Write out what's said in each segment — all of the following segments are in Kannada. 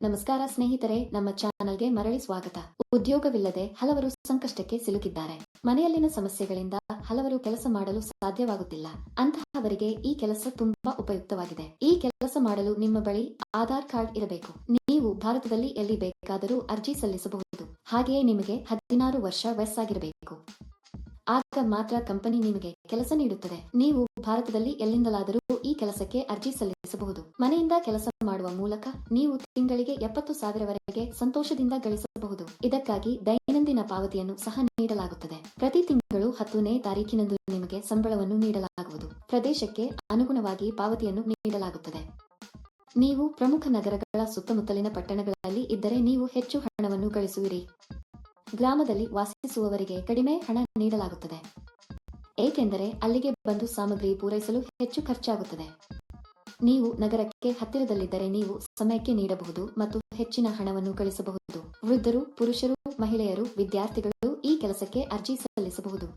ನಮಸ್ಕಾರ ಸ್ನೇಹಿತರೆ, ನಮ್ಮ ಚಾನಲ್ಗೆ ಮರಳಿ ಸ್ವಾಗತ. ಉದ್ಯೋಗವಿಲ್ಲದೆ ಹಲವರು ಸಂಕಷ್ಟಕ್ಕೆ ಸಿಲುಕಿದ್ದಾರೆ. ಮನೆಯಲ್ಲಿನ ಸಮಸ್ಯೆಗಳಿಂದ ಹಲವರು ಕೆಲಸ ಮಾಡಲು ಸಾಧ್ಯವಾಗುತ್ತಿಲ್ಲ. ಅಂತಹವರಿಗೆ ಈ ಕೆಲಸ ತುಂಬಾ ಉಪಯುಕ್ತವಾಗಿದೆ. ಈ ಕೆಲಸ ಮಾಡಲು ನಿಮ್ಮ ಬಳಿ ಆಧಾರ್ ಕಾರ್ಡ್ ಇರಬೇಕು. ನೀವು ಭಾರತದಲ್ಲಿ ಎಲ್ಲಿ ಬೇಕಾದರೂ ಅರ್ಜಿ ಸಲ್ಲಿಸಬಹುದು. ಹಾಗೆಯೇ ನಿಮಗೆ ಹದಿನಾರು ವರ್ಷ ವಯಸ್ಸಾಗಿರಬೇಕು. ಆಗ ಮಾತ್ರ ಕಂಪನಿ ನಿಮಗೆ ಕೆಲಸ ನೀಡುತ್ತದೆ. ನೀವು ಭಾರತದಲ್ಲಿ ಎಲ್ಲಿಂದಲಾದರೂ ಈ ಕೆಲಸಕ್ಕೆ ಅರ್ಜಿ ಸಲ್ಲಿಸಬಹುದು ಮನೆಯಿಂದ ಕೆಲಸ ಮಾಡುವ ಮೂಲಕ ನೀವು ತಿಂಗಳಿಗೆ ಎಪ್ಪತ್ತು ಸಾವಿರವರೆಗೆ ಸಂತೋಷದಿಂದ ಗಳಿಸಬಹುದು. ಇದಕ್ಕಾಗಿ ದೈನಂದಿನ ಪಾವತಿಯನ್ನು ಸಹ ನೀಡಲಾಗುತ್ತದೆ. ಪ್ರತಿ ತಿಂಗಳು ಹತ್ತನೇ ತಾರೀಕಿನಂದು ನಿಮಗೆ ಸಂಬಳವನ್ನು ನೀಡಲಾಗುವುದು. ಪ್ರದೇಶಕ್ಕೆ ಅನುಗುಣವಾಗಿ ಪಾವತಿಯನ್ನು ನೀಡಲಾಗುತ್ತದೆ. ನೀವು ಪ್ರಮುಖ ನಗರಗಳ ಸುತ್ತಮುತ್ತಲಿನ ಪಟ್ಟಣಗಳಲ್ಲಿ ಇದ್ದರೆ ನೀವು ಹೆಚ್ಚು ಹಣವನ್ನು ಗಳಿಸುವಿರಿ. ಗ್ರಾಮದಲ್ಲಿ ವಾಸಿಸುವವರಿಗೆ ಕಡಿಮೆ ಹಣ ನೀಡಲಾಗುತ್ತದೆ. ಏಕೆಂದರೆ ಅಲ್ಲಿಗೆ ಬಂದು ಸಾಮಗ್ರಿ ಪೂರೈಸಲು ಹೆಚ್ಚು ಖರ್ಚಾಗುತ್ತದೆ. ನೀವು ನಗರಕ್ಕೆ ಹತ್ತಿರದಲ್ಲಿದ್ದರೆ ನೀವು ಸಮಯಕ್ಕೆ ನೀಡಬಹುದು ಮತ್ತು ಹೆಚ್ಚಿನ ಹಣವನ್ನು ಗಳಿಸಬಹುದು ವೃದ್ಧರು, ಪುರುಷರು, ಮಹಿಳೆಯರು, ವಿದ್ಯಾರ್ಥಿಗಳು ಈ ಕೆಲಸಕ್ಕೆ ಅರ್ಜಿ ಸಲ್ಲಿಸಬಹುದು.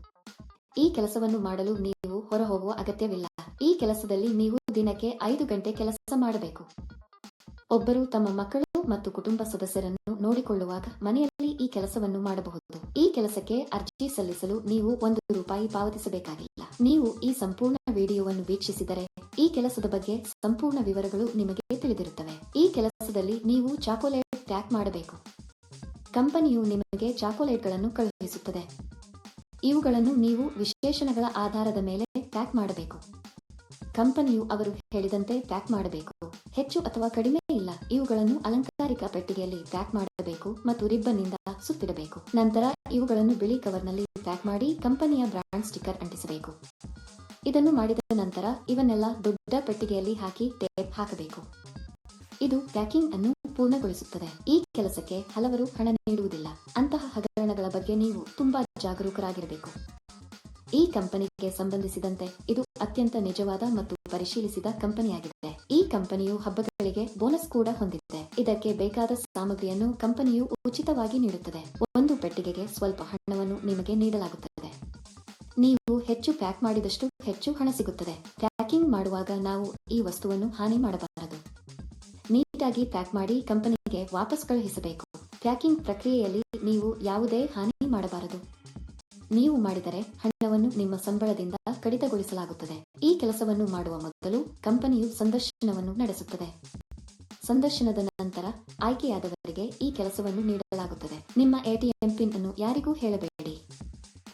ಈ ಕೆಲಸವನ್ನು ಮಾಡಲು ನೀವು ಹೊರಹೋಗುವ ಅಗತ್ಯವಿಲ್ಲ. ಈ ಕೆಲಸದಲ್ಲಿ ನೀವು ದಿನಕ್ಕೆ ಐದು ಗಂಟೆ ಕೆಲಸ ಮಾಡಬೇಕು. ಒಬ್ಬರು ತಮ್ಮ ಮಕ್ಕಳು ಮತ್ತು ಕುಟುಂಬ ಸದಸ್ಯರನ್ನು ನೋಡಿಕೊಳ್ಳುವಾಗ ಮನೆಯಲ್ಲಿ ಈ ಕೆಲಸವನ್ನು ಮಾಡಬಹುದು. ಈ ಕೆಲಸಕ್ಕೆ ಅರ್ಜಿ ಸಲ್ಲಿಸಲು ನೀವು ಒಂದು ರೂಪಾಯಿ ಪಾವತಿಸಬೇಕಾಗಿಲ್ಲ. ನೀವು ಈ ಸಂಪೂರ್ಣ ವಿಡಿಯೋವನ್ನು ವೀಕ್ಷಿಸಿದರೆ ಈ ಕೆಲಸದ ಬಗ್ಗೆ ಸಂಪೂರ್ಣ ವಿವರಗಳು ನಿಮಗೆ ತಿಳಿದಿರುತ್ತವೆ. ಈ ಕೆಲಸದಲ್ಲಿ ನೀವು ಚಾಕೊಲೇಟ್ ಪ್ಯಾಕ್ ಮಾಡಬೇಕು. ಕಂಪನಿಯು ನಿಮಗೆ ಚಾಕೊಲೇಟ್ಗಳನ್ನು ಕಳುಹಿಸುತ್ತದೆ. ಇವುಗಳನ್ನು ನೀವು ವಿಶೇಷಣಗಳ ಆಧಾರದ ಮೇಲೆ ಪ್ಯಾಕ್ ಮಾಡಬೇಕು. ಕಂಪನಿಯು ಅವರು ಹೇಳಿದಂತೆ ಪ್ಯಾಕ್ ಮಾಡಬೇಕು. ಹೆಚ್ಚು ಅಥವಾ ಕಡಿಮೆ ಇಲ್ಲ. ಇವುಗಳನ್ನು ಅಲಂಕಾರಿಕ ಪೆಟ್ಟಿಗೆಯಲ್ಲಿ ಪ್ಯಾಕ್ ಮಾಡಬೇಕು ಮತ್ತು ರಿಬ್ಬನ್ನಿಂದ ಸುತ್ತಿಡಬೇಕು. ನಂತರ ಇವುಗಳನ್ನು ಬಿಳಿ ಕವರ್ನಲ್ಲಿ ಪ್ಯಾಕ್ ಮಾಡಿ ಕಂಪನಿಯ ಬ್ರಾಂಡ್ ಸ್ಟಿಕ್ಕರ್ ಅಂಟಿಸಬೇಕು. ಇದನ್ನು ಮಾಡಿದ ನಂತರ ಇವನ್ನೆಲ್ಲ ದೊಡ್ಡ ಪೆಟ್ಟಿಗೆಯಲ್ಲಿ ಹಾಕಿ ಟೇಪ್ ಹಾಕಬೇಕು. ಇದು ಪ್ಯಾಕಿಂಗ್ ಅನ್ನು ಪೂರ್ಣಗೊಳಿಸುತ್ತದೆ. ಈ ಕೆಲಸಕ್ಕೆ ಹಲವರು ಹಣ ನೀಡುವುದಿಲ್ಲ. ಅಂತಹ ಹಗರಣಗಳ ಬಗ್ಗೆ ನೀವು ತುಂಬಾ ಜಾಗರೂಕರಾಗಿರಬೇಕು. ಈ ಕಂಪನಿಗೆ ಸಂಬಂಧಿಸಿದಂತೆ ಇದು ಅತ್ಯಂತ ನಿಜವಾದ ಮತ್ತು ಪರಿಶೀಲಿಸಿದ ಕಂಪನಿಯಾಗಿದೆ. ಈ ಕಂಪನಿಯು ಹಬ್ಬಗಳಿಗೆ ಬೋನಸ್ ಕೂಡ ಹೊಂದಿದೆ. ಇದಕ್ಕೆ ಬೇಕಾದ ಸಾಮಗ್ರಿಯನ್ನು ಕಂಪನಿಯು ಉಚಿತವಾಗಿ ನೀಡುತ್ತದೆ. ಒಂದು ಪೆಟ್ಟಿಗೆಗೆ ಸ್ವಲ್ಪ ಹಣವನ್ನು ನಿಮಗೆ ನೀಡಲಾಗುತ್ತದೆ. ನೀವು ಹೆಚ್ಚು ಪ್ಯಾಕ್ ಮಾಡಿದಷ್ಟು ಹೆಚ್ಚು ಹಣ ಸಿಗುತ್ತದೆ. ಪ್ಯಾಕಿಂಗ್ ಮಾಡುವಾಗ ನಾವು ಈ ವಸ್ತುವನ್ನು ಹಾನಿ ಮಾಡಬಾರದು. ನೀಟಾಗಿ ಪ್ಯಾಕ್ ಮಾಡಿ ಕಂಪನಿಗೆ ವಾಪಸ್ ಕಳುಹಿಸಬೇಕು. ಪ್ಯಾಕಿಂಗ್ ಪ್ರಕ್ರಿಯೆಯಲ್ಲಿ ನೀವು ಯಾವುದೇ ಹಾನಿ ಮಾಡಬಾರದು. ನೀವು ಮಾಡಿದರೆ ಹಣವನ್ನು ನಿಮ್ಮ ಸಂಬಳದಿಂದ ಕಡಿತಗೊಳಿಸಲಾಗುತ್ತದೆ. ಈ ಕೆಲಸವನ್ನು ಮಾಡುವ ಮೊದಲು ಕಂಪನಿಯು ಸಂದರ್ಶನವನ್ನು ನಡೆಸುತ್ತದೆ. ಸಂದರ್ಶನದ ನಂತರ ಆಯ್ಕೆಯಾದವರಿಗೆ ಈ ಕೆಲಸವನ್ನು ನೀಡಲಾಗುತ್ತದೆ. ನಿಮ್ಮ ಎಟಿಎಂ ಪಿನ್ ಅನ್ನು ಯಾರಿಗೂ ಹೇಳಬೇಡಿ.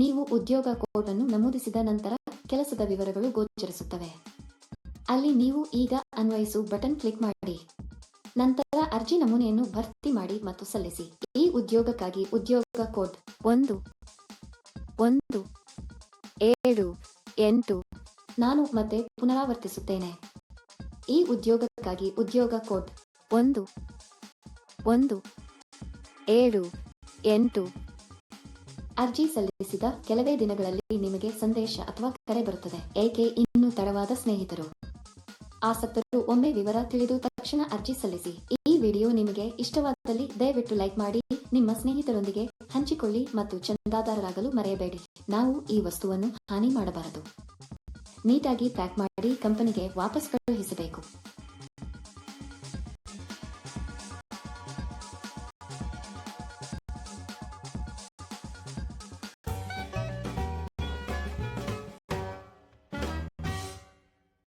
ನೀವು ಉದ್ಯೋಗ ಕೋಡ್ ಅನ್ನು ನಮೂದಿಸಿದ ನಂತರ ಕೆಲಸದ ವಿವರಗಳು ಗೋಚರಿಸುತ್ತವೆ. ಅಲ್ಲಿ ನೀವು ಈಗ ಅನ್ವಯಿಸು ಬಟನ್ ಕ್ಲಿಕ್ ಮಾಡಿ. ನಂತರ ಅರ್ಜಿ ನಮೂನೆಯನ್ನು ಭರ್ತಿ ಮಾಡಿ ಮತ್ತು ಸಲ್ಲಿಸಿ. ಈ ಉದ್ಯೋಗಕ್ಕಾಗಿ ಉದ್ಯೋಗ ಕೋಡ್ ಒಂದು ಒಂದು, ಏಳು, ಎಂಟು ನಾನು ಮತ್ತೆ ಪುನರಾವರ್ತಿಸುತ್ತೇನೆ. ಈ ಉದ್ಯೋಗಕ್ಕಾಗಿ ಉದ್ಯೋಗ ಕೋಡ್ ಒಂದು ಒಂದು, ಏಳು, ಎಂಟು ಅರ್ಜಿ ಸಲ್ಲಿಸಿದ ಕೆಲವೇ ದಿನಗಳಲ್ಲಿ ನಿಮಗೆ ಸಂದೇಶ ಅಥವಾ ಕರೆ ಬರುತ್ತದೆ. ಏಕೆ ಇನ್ನೂ ತಡವಾದ ಸ್ನೇಹಿತರು? ಆಸಕ್ತರು ಒಮ್ಮೆ ವಿವರ ತಿಳಿದು ತಕ್ಷಣ ಅರ್ಜಿ ಸಲ್ಲಿಸಿ. ಈ ವಿಡಿಯೋ ನಿಮಗೆ ಇಷ್ಟವಾದಲ್ಲಿ ದಯವಿಟ್ಟು ಲೈಕ್ ಮಾಡಿ, ನಿಮ್ಮ ಸ್ನೇಹಿತರೊಂದಿಗೆ ಹಂಚಿಕೊಳ್ಳಿ ಮತ್ತು ಚಂದಾದಾರರಾಗಲು ಮರೆಯಬೇಡಿ. ನಾವು ಈ ವಸ್ತುವನ್ನು ಹಾನಿ ಮಾಡಬಾರದು. ನೀಟಾಗಿ ಪ್ಯಾಕ್ ಮಾಡಿ ಕಂಪನಿಗೆ ವಾಪಸ್ ಕಳುಹಿಸಬೇಕು.